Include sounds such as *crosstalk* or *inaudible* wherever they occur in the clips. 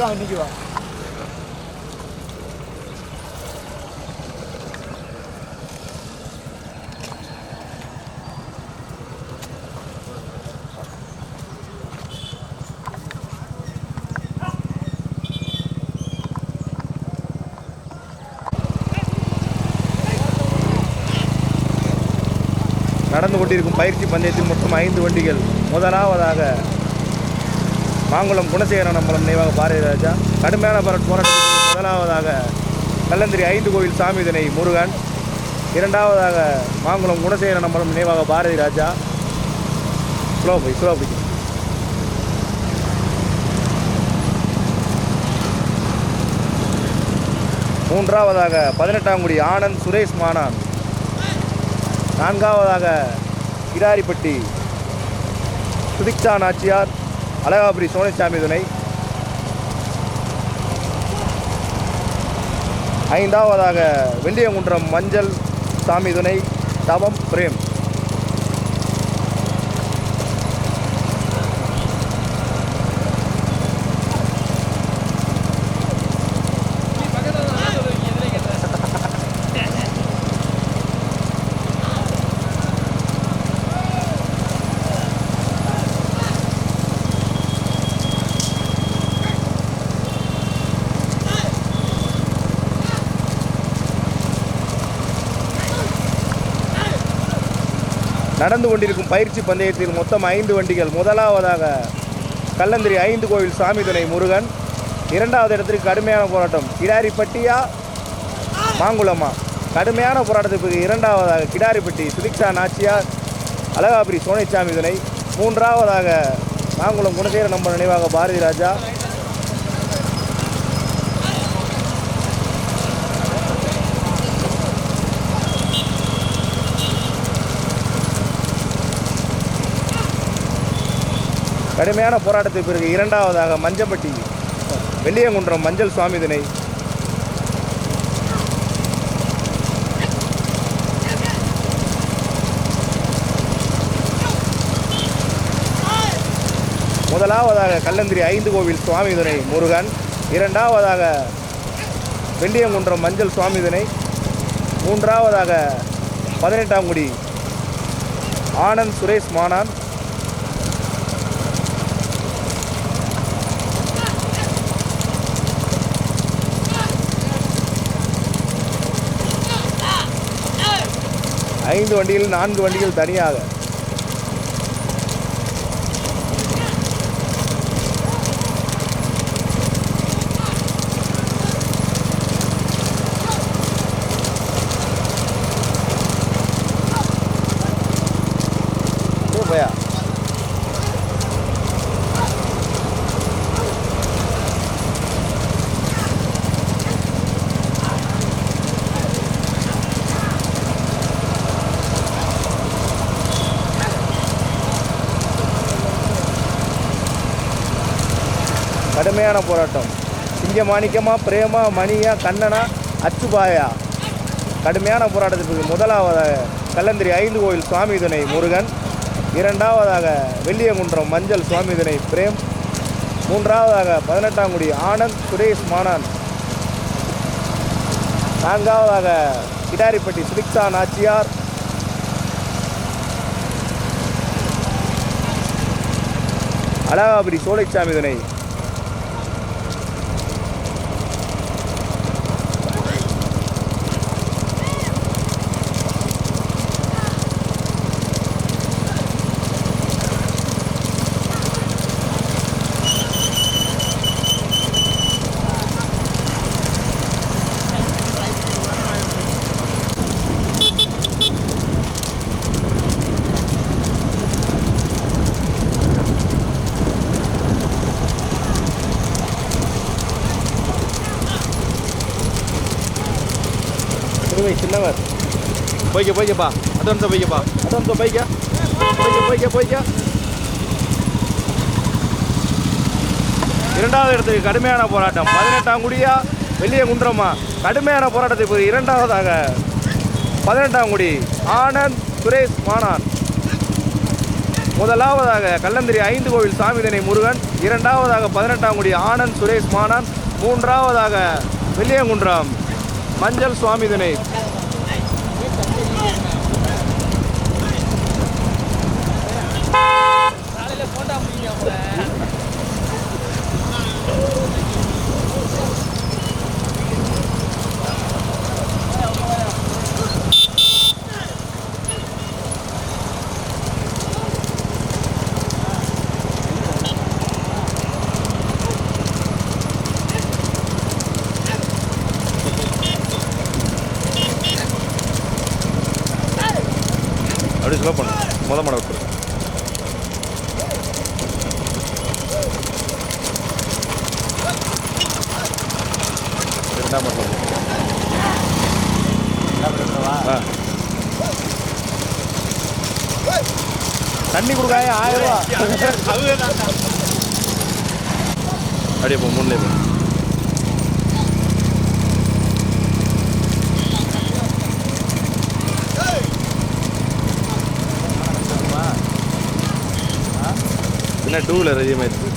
வண்டி இன்னைக்கு நடந்து கொண்டிருக்கும் பயிற்சி பந்தயத்தில் மொத்தம் ஐந்து வண்டிகள். முதலாவதாக மாங்குளம் குணசேகரன் அம்பலம் நினைவாக பாரதி ராஜா. கடுமையான பரட் போராட்டத்தில் முதலாவதாக கல்லந்திரி ஐந்து கோவில் சாமிதனை முருகன். இரண்டாவதாக மாங்குளம் குணசேகரன் அம்பலம் நினைவாக பாரதி ராஜா. ஸ்லோ போய் ஸ்லோ போய். மூன்றாவதாக பதினெட்டாம் குடி ஆனந்த் சுரேஷ் மானான். நான்காவதாக கிடாரிப்பட்டி. சுதிக்ஷா நாச்சியார் அழகாபுரி சோனிசாமி துணை. ஐந்தாவதாக வெள்ளியங்குன்றம் மஞ்சள் சாமி துணை. தவம் பிரேம். நடந்து கொண்டிருக்கும் பயிற்சி பந்தயத்தில் மொத்தம் ஐந்து வண்டிகள். முதலாவதாக கல்லந்திரி ஐந்து கோவில் சாமி துணை முருகன். இரண்டாவது இடத்திற்கு கடுமையான போராட்டம் கிடாரிப்பட்டியா மாங்குளமா கடுமையான போராட்டத்திற்கு இரண்டாவதாக கிடாரிப்பட்டி சுதிக்ஷா நாச்சியார் அழகாபுரி சோனைச்சாமி துணை மூன்றாவதாக மாங்குளம் குணசேர நம்ப நினைவாக பாரதி ராஜா. கடுமையான போராட்டத்தை பிறகு இரண்டாவதாக மஞ்சப்பட்டி வெள்ளியங்குன்றம் மஞ்சள் சுவாமி திணை முதலாவதாக கல்லந்திரி ஐந்து கோவில் சுவாமி துணை முருகன் இரண்டாவதாக வெள்ளியங்குன்றம் மஞ்சள் சுவாமி திணை மூன்றாவதாக பதினெட்டாம் குடி ஆனந்த் சுரேஷ் மானான் ஐந்து வண்டிகள் நான்கு வண்டிகள் தனியாக போ போயா கடுமையான போராட்டம். சிங்கமாணிக்கமா பிரேமா மணியா கண்ணனா அச்சுபாயா. கடுமையான போராட்டத்திற்கு முதலாவதாக கல்லந்திரி ஐந்து கோயில் சுவாமி துணை முருகன். இரண்டாவதாக வெள்ளியங்குன்றம் மஞ்சள் சுவாமி துணை பிரேம். மூன்றாவதாக பதினெட்டாம் குடி ஆனந்த் சுரேஷ் மானான். நான்காவதாக கிடாரிப்பட்டி சுதிக்ஷா நாச்சியார். அழகாபுரி சோலைச்சாமி துணை சிறுவை போய்க்க போய்க்கப்பா அதோட போய்க்கப்பா அதோட போய்க்க போய்க்க போய்க்க போய்க்க இரண்டாவது இடத்துக்கு கடுமையான போராட்டம். பதினெட்டாம் குடியா வெள்ளிய குன்றமா கடுமையான போராட்டத்தை இரண்டாவதாக பதினெட்டாம் குடி ஆனந்த் சுரேஷ் மானான் முதலாவதாக கல்லந்திரி ஐந்து கோவில் சாமிதனை முருகன் இரண்டாவதாக பதினெட்டாம் குடி ஆனந்த் சுரேஷ் மானான் மூன்றாவதாக வெள்ளியங்குன்றம் மஞ்சள் சுவாமிதனை. தினை ஸ்லோ பண்ணு முத மாட விட்டுரு ரெண்டாம் மாடம் ஆ தண்ணி கொடுக்காய ஆயிரம் ரூபா அப்படியே போ முன்னே போ என்ன டூ வீலர் அதிகமாகிடுச்சு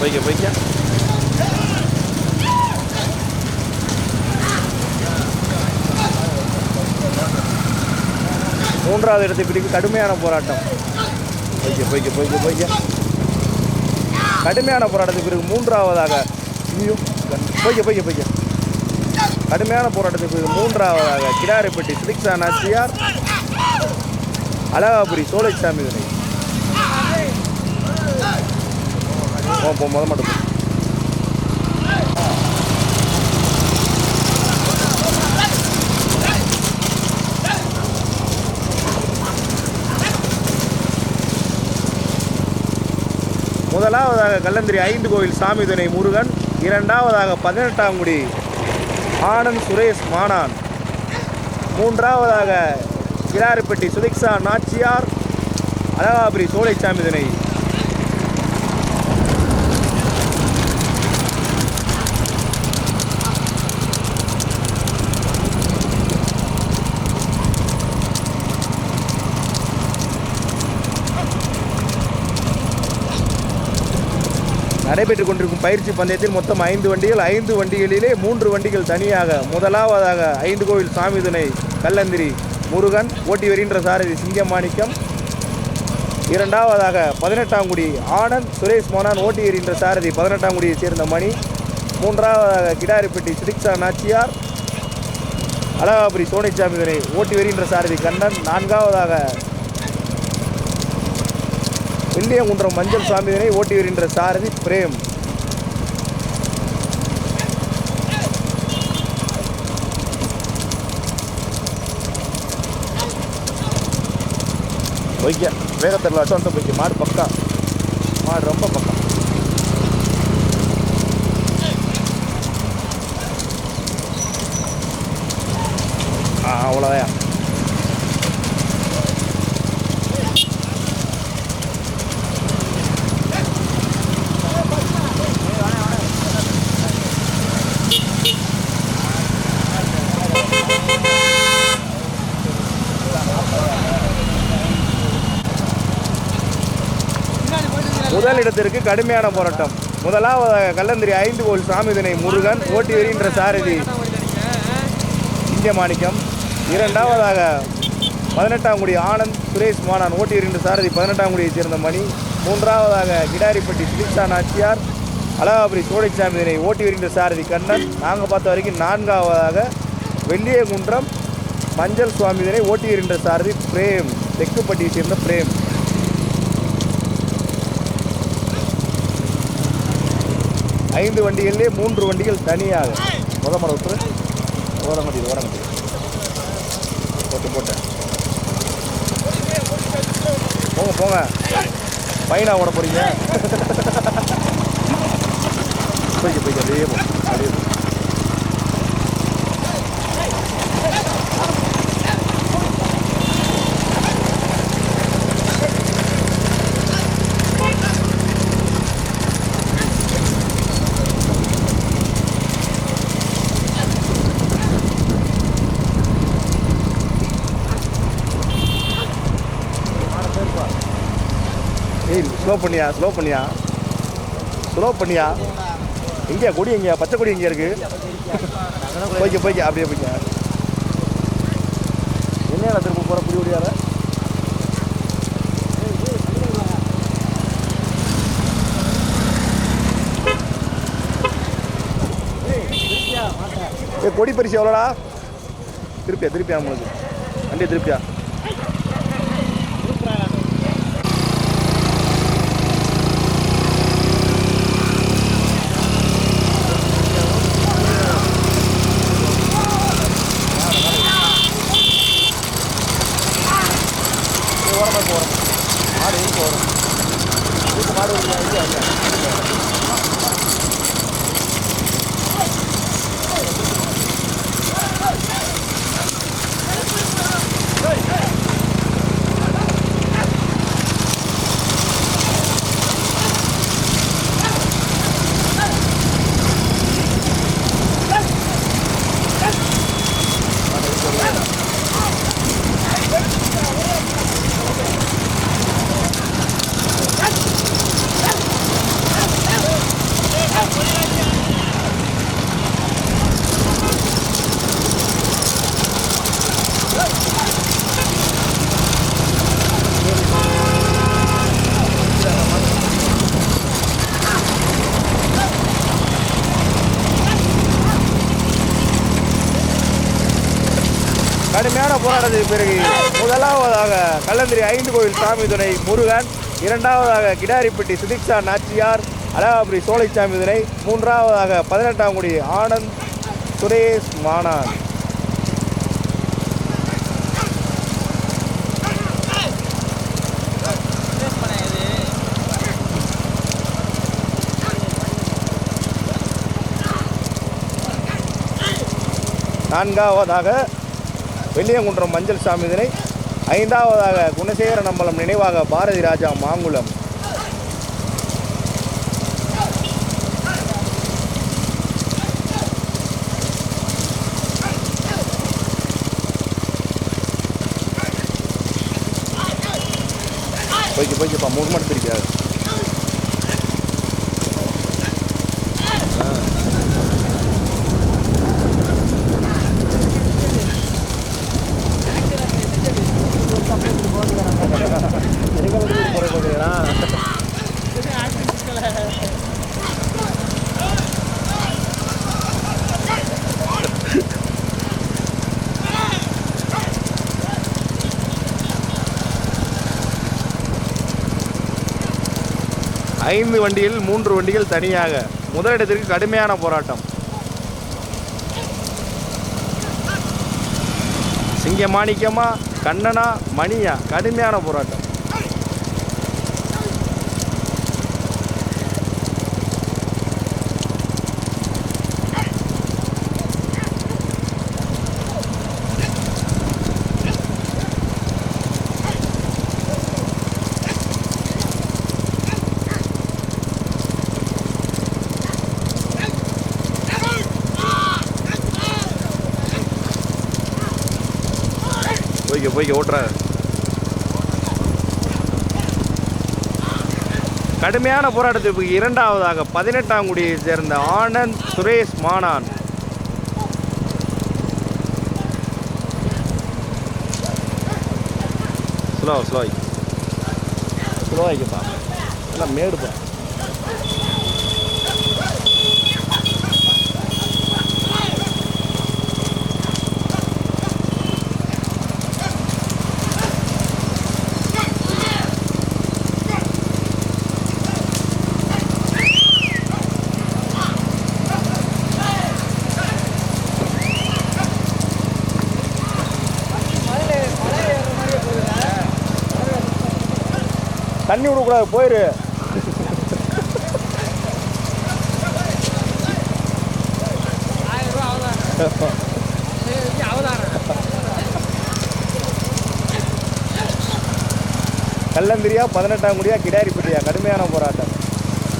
போய்க்க போய்க்க மூன்றாவது இடத்தை பிடிக்கும். கடுமையான போராட்டம். போய்க்க போய்க்க போய்க்க போய்க்க. கடுமையான போராட்டத்துக்கு பிறகு மூன்றாவதாக ஐயோ, போய்க்க போய்க்க போய்க்க. கடுமையான போராட்டத்துக்கு பிறகு மூன்றாவதாக கிடாரிப்பட்டி சிலிக்ஸா நாச்சியார் அழகாபுரி சோலைச்சாமி வினை. போ போ முத மட்டும் முதலாவதாக கல்லந்திரி ஐந்து கோவில் சாமி துணை முருகன் இரண்டாவதாக பதினெட்டாம் குடி ஆனந்த் சுரேஷ் மானான். மூன்றாவதாக கிராரிப்பட்டி சுதிக்ஷா நாச்சியார் அழகாபுரி சோலைச்சாமி துணை நடைபெற்றுக் கொண்டிருக்கும் பயிற்சி பந்தயத்தில் மொத்தம் ஐந்து வண்டிகள் ஐந்து வண்டிகளிலே மூன்று வண்டிகள் தனியாக முதலாவதாக ஐந்து கோவில் சாமி துணை கல்லந்திரி முருகன் ஓட்டி வருகின்ற சாரதி சிங்கமாணிக்கம். இரண்டாவதாக பதினெட்டாம் குடி ஆனந்த் சுரேஷ் மோனான் ஓட்டி வருகின்ற சாரதி பதினெட்டாம் குடியை சேர்ந்த மணி. மூன்றாவதாக கிடாரிப்பட்டி சிரிக்ஷா நாச்சியார். அழகாபுரி சோனைச்சாமி துணை ஓட்டி வருகின்ற சாரதி கண்ணன். நான்காவதாக வெள்ளியங்குன்றம் மஞ்சள் சாமியினை ஓட்டி வருகின்ற சாரதி பிரேம். வைக்க வேகத்தில் அட்வான்ஸாக போய்க்க. மாடு பக்கா. மாடு ரொம்ப பக்கா. அவ்வளோதான் போராட்டத்திற்கு இடத்திற்கு கடுமையான போராட்டம். முதலாவதாக கல்லந்திரி ஐந்து கோல் சாமிதனை முருகன் ஓட்டி வருகின்ற சாரதி. இந்தியமாணிக்கம் இரண்டாவதாக பதினெட்டாம் குடி ஆனந்த் சுரேஷ் மானான் ஓட்டி வருகின்ற சாரதி பதினெட்டாம் குடியைச் சேர்ந்த மணி. மூன்றாவதாக கிடாரிப்பட்டி சுதீக்ஷா நாச்சியார் அழகாபுரி சோழைச்சாமிதனை ஓட்டி வருகின்ற சாரதி கண்ணன். நாங்கள் பார்த்த வரைக்கும் நான்காவதாக வெள்ளியகுன்றம் மஞ்சள் சுவாமிதனை ஓட்டி வருகின்ற சாரதி பிரேம் தெக்குப்பட்டியை சேர்ந்த பிரேம். ஐந்து வண்டிகளிலே மூன்று வண்டிகள் தனியாக. முத மரம் முடியுது ஓரங்கட்டி ஓரங்கட்டி. போட்டு போட்டேன் போங்க போங்க. பையனா ஓட போகிறீங்க *laughs* போய்க்க போய்க்க அப்படியே போ அப்படியே போ. ஸ்லோ பண்ணியா ஸ்லோ பண்ணியா? ஸ்லோ பண்ணியா? எங்கேயா கொடி எங்கேயா? பச்சை கொடி எங்கேயா இருக்கு? போய்க்க போய்க்க அப்படியே போய்க்க. என்ன திரும்ப போகிற புடி முடியாத ஏ கொடி பரிசு எவ்வளோடா? திருப்பியா திருப்பியா உங்களுக்கு. வண்டியை திருப்பியா ஓரமாக போகிறோம் மாடு இருக்கு வரும் வீட்டு மாடு இருக்கு பிறகு முதலாவதாக கல்லந்திரி ஐந்து கோவில் சாமி துணை முருகன் இரண்டாவதாக கிடாரிப்பட்டி சுதிக்ஷா நாச்சியார் அழகாபுரி சோலைச்சாமி துணை மூன்றாவதாக பதினெட்டாம் குடி ஆனந்த் சுரேஷ் மானான் நான்காவதாக வெள்ளியங்குன்றம் மஞ்சள் சாமி இதனை ஐந்தாவதாக குணசேகர நம்பலம் நினைவாக பாரதி ராஜா மாங்குளம். போய்க்கு போய்க்குப்பா மூணு மணி பிரிக்காது ஐந்து வண்டியில் மூன்று வண்டிகள் தனியாக. முதலிடத்திற்கு கடுமையான போராட்டம். சிங்கமாணிக்கமா கண்ணனா மணியா கடுமையான போராட்டம். போய் போய்க்க ஓட்டுற. கடுமையான போராட்டத்திற்கு இரண்டாவதாக பதினெட்டாம் குடியை சேர்ந்த ஆனந்த் சுரேஷ் மானான். ஸ்லோ ஸ்லோ ஸ்லோ ஆகிப்பா எல்லாம் மேடுப்பா தண்ணி விடக்கூடாது போயிரு. கல்லந்திரியா பதினெட்டாம் குடியா கிடாரிப்பட்டியா? கடுமையான போராட்டம்.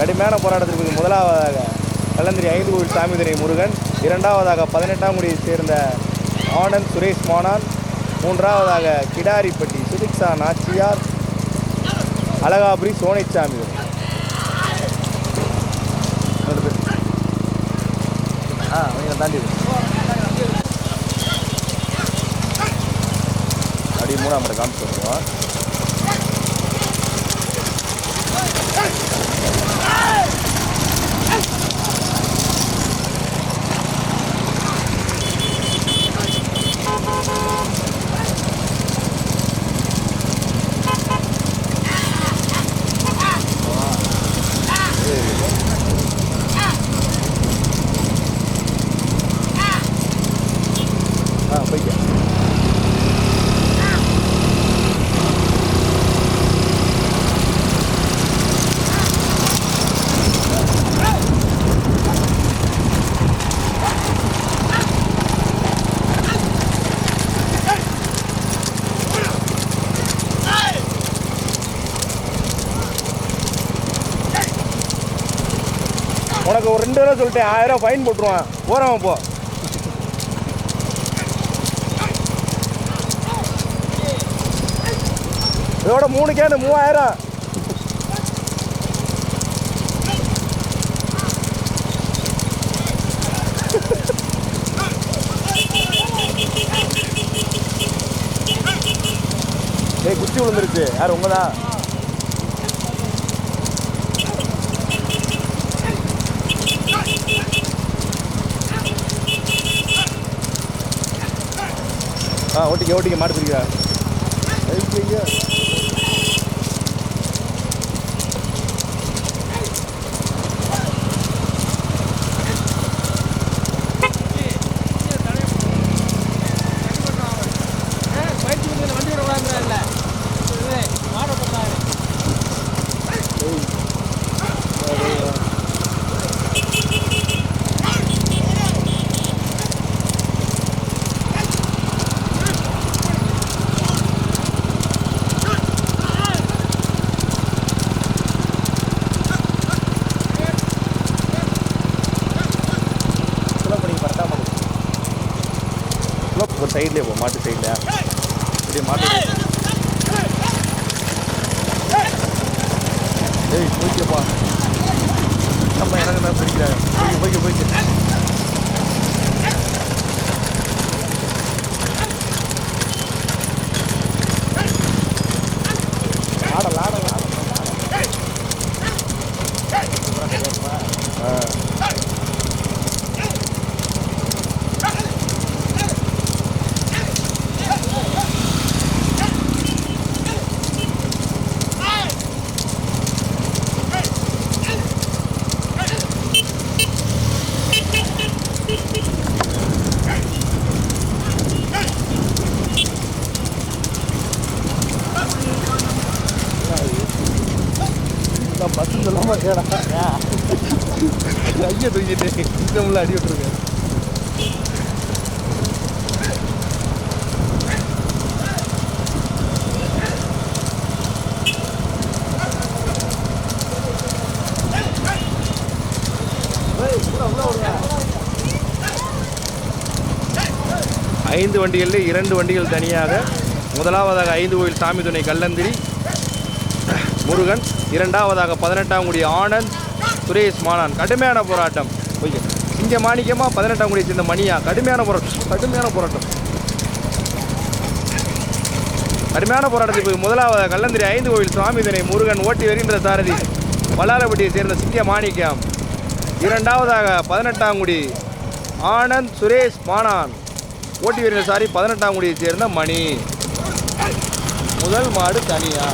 கடுமையான போராட்டத்திற்கு முதலாவதாக கல்லந்திரி ஐந்து கோவில் சாமிதுரை முருகன் இரண்டாவதாக பதினெட்டாம் குடியைச் சேர்ந்த ஆனந்த் சுரேஷ் மானான் மூன்றாவதாக கிடாரிப்பட்டி சுதிக்ஷா நாச்சியார் அழகாபுரி சோனைச்சாமி ஆ அவங்க தாண்டி இரு. அப்படியே மூணாம் இடம் காமிச்சு வருவோம் ஆ போய்க்க உனக்கு ஒரு சொல்லிட்டேன் ஆயிரம் ஃபைன் போட்டுருவான். போகிறவன் போ. இதோட மூணு கேனு மூவாயிரம். ஏய் குச்சி விழுந்துருச்சு. யார் உங்கதான்? ஓட்டிக்க ஓட்டிக்க மாட்டுக்கிறீங்க ஐயோ மாட்டு சைடில். இப்படி மாட்டு ஏய் போய்க்கப்பா நம்ம எனக்கு தான் பிடிக்கிறாங்க போய்க்க போய்க்க போய்க்க ஆடல் ஆடல் ஆடல் ஆ நான் பஸ் சொல்லாம கேடா ஐயா தூக்கிட்டு இந்த அடி விட்டுருக்கேன் ஐந்து வண்டிகளில் இரண்டு வண்டிகள் தனியாக. முதலாவதாக ஐந்து கோயில் சாமி துணை கல்லந்திரி முருகன். இரண்டாவதாக பதினெட்டாம் குடி ஆனந்த் சுரேஷ் மானான் கடுமையான போராட்டம். ஓகே இங்கே மாணிக்கமாக பதினெட்டாம் குடியை சேர்ந்த மணியா? கடுமையான போராட்டம். கடுமையான போராட்டம். கடுமையான போராட்டத்துக்கு முதலாவதாக கல்லந்திரி ஐந்து கோவில் சுவாமிதனை முருகன் ஓட்டி வருகின்ற சாரதி. வல்லாரப்பட்டியை சேர்ந்த சிங்க மாணிக்கம். இரண்டாவதாக பதினெட்டாம் குடி ஆனந்த் சுரேஷ் மானான். ஓட்டி வீரர் சாரி பதினெட்டாம் குடியை சேர்ந்த மணி. முதல் மாடு தனியா.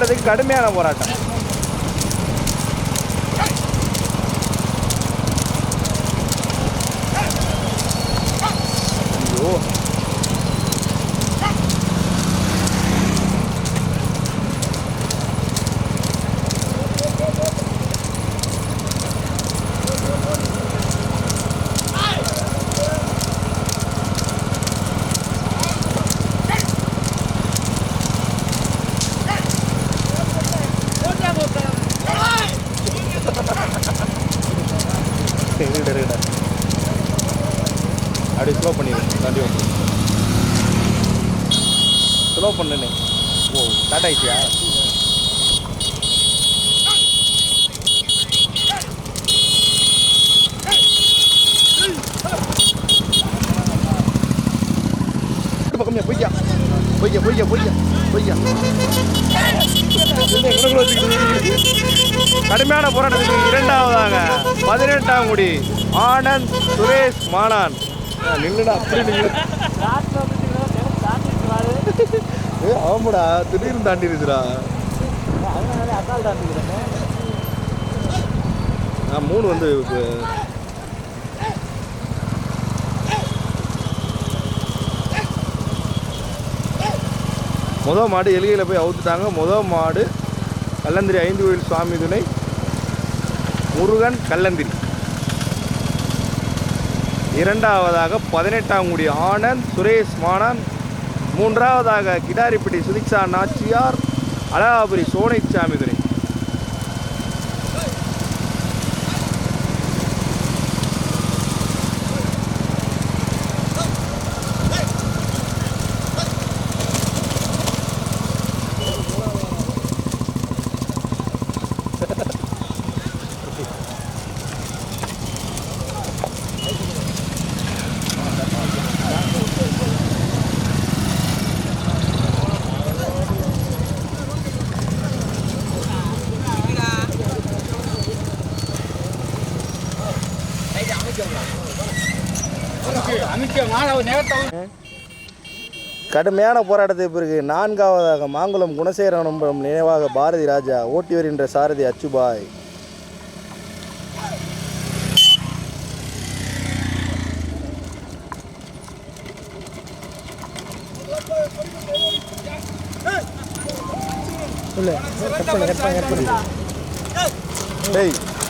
போராட்டத்துக்கு கடுமையான போராட்டம் ஐயோ இருடா இருடா அப்படி ஸ்லோ பண்ணிடு வண்டி வந்து ஸ்லோ பண்ணுனே. ஓ ஸ்டார்ட் ஆயிடுச்சியா? பக்கமே பொய்யா பொய்யா பொய்யா பொய்யா பொய்யா கடுமையான போராட்டத்துக்கு இரண்டாவதாக. பதினெட்டாம் குடி ஆனந்த் சுரேஷ் மானான் நில்லுடா அப்படி நில்லு. ஏ ஆமாடா திடீர்னு தாண்டிருச்சுடா நான் மூணு வந்து மொதல் மாடு எலிகையில் போய் அவுத்துட்டாங்க. மொதல் மாடு கல்லந்திரி ஐந்து கோயில் சுவாமி துணை முருகன் கல்லந்திரி. இரண்டாவதாக பதினெட்டாம் குடி ஆனந்த் சுரேஷ் மானன். மூன்றாவதாக கிடாரிப்பட்டி சுதிக்ஷா நாச்சியார் அழகாபுரி சோனைச்சாமி துணை கடுமையான போராட்டத்துக்கு பிறகு நான்காவதாக மாங்குளம் குணசேகரனம்பரம் நினைவாக பாரதி ராஜா ஓட்டி வருகின்ற சாரதி அச்சுபாய். டேய்